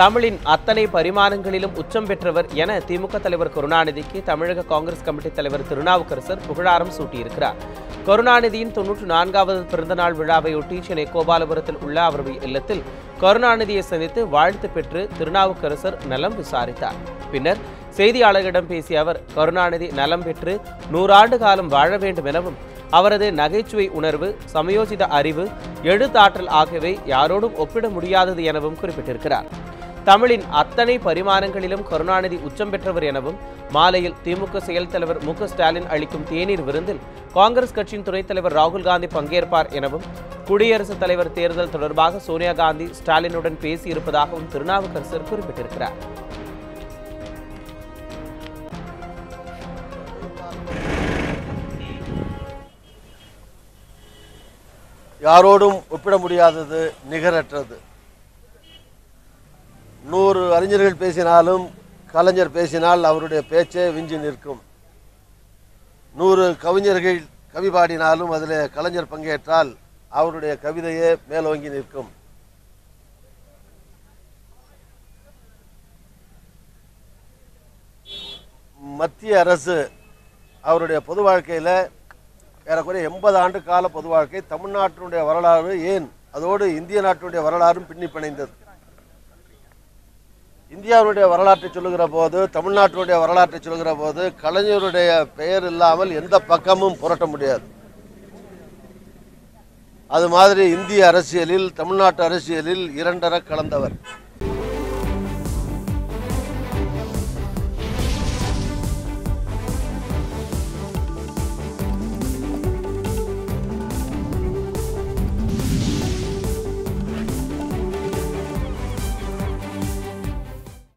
தமிழின் அத்தனை பரிமாணங்களிலும் உச்சம் பெற்றவர் என திமுக தலைவர் கருணாநிதிக்கு தமிழக காங்கிரஸ் கமிட்டி தலைவர் திருநாவுக்கரசர் புகழாரம் சூட்டியிருக்கிறார். கருணாநிதியின் தொன்னூற்று நான்காவது பிறந்தநாள் விழாவையொட்டி சென்னை கோபாலபுரத்தில் உள்ள அவரது இல்லத்தில் கருணாநிதியை சந்தித்து வாழ்த்து பெற்று திருநாவுக்கரசர் நலம் விசாரித்தார். பின்னர் செய்தியாளர்களிடம் பேசிய அவர் கருணாநிதி நலம் பெற்று நூறாண்டு காலம் வாழ வேண்டும் எனவும் அவரது நகைச்சுவை உணர்வு சமயோசித அறிவு எழுத்தாற்றல் ஆகியவை யாரோடும் ஒப்பிட முடியாதது எனவும் குறிப்பிட்டிருக்கிறார். தமிழின் அத்தனை பரிமாணங்களிலும் கருணாநிதி உச்சம் பெற்றவர் எனவும் மாலையில் திமுக செயல் தலைவர் மு ஸ்டாலின் அளிக்கும் தேநீர் விருந்தில் காங்கிரஸ் கட்சியின் துணைத் தலைவர் ராகுல் காந்தி பங்கேற்பார் எனவும் குடியரசுத் தலைவர் தேர்தல் தொடர்பாக சோனியா காந்தி ஸ்டாலினுடன் பேசியிருப்பதாகவும் திருநாவுக்கரசர் குறிப்பிட்டிருக்கிறார். யாரோடும் ஒப்பிட முடியாதது நிகரற்றது. நூறு அறிஞர்கள் பேசினாலும் கலைஞர் பேசினால் அவருடைய பேச்சே விஞ்சி நிற்கும். நூறு கவிஞர்கள் கவி பாடினாலும் அதில் கலைஞர் பங்கேற்றால் அவருடைய கவிதையே மேலோங்கி நிற்கும். மத்திய அரசு அவருடைய பொது வாழ்க்கையில் ஏறக்குறைய எண்பது ஆண்டு கால பொது வாழ்க்கை தமிழ்நாட்டினுடைய வரலாறு ஏன் அதோடு இந்திய நாட்டினுடைய வரலாறும் பின்னி பிணைந்தது. இந்தியாவுடைய வரலாற்றை சொல்லுகிற போது தமிழ்நாட்டினுடைய வரலாற்றை சொல்லுகிற போது கலைஞருடைய பெயர் இல்லாமல் எந்த பக்கமும் புரட்ட முடியாது. அது மாதிரி இந்திய அரசியலில் தமிழ்நாட்டு அரசியலில் இரண்டர கலந்தவர்.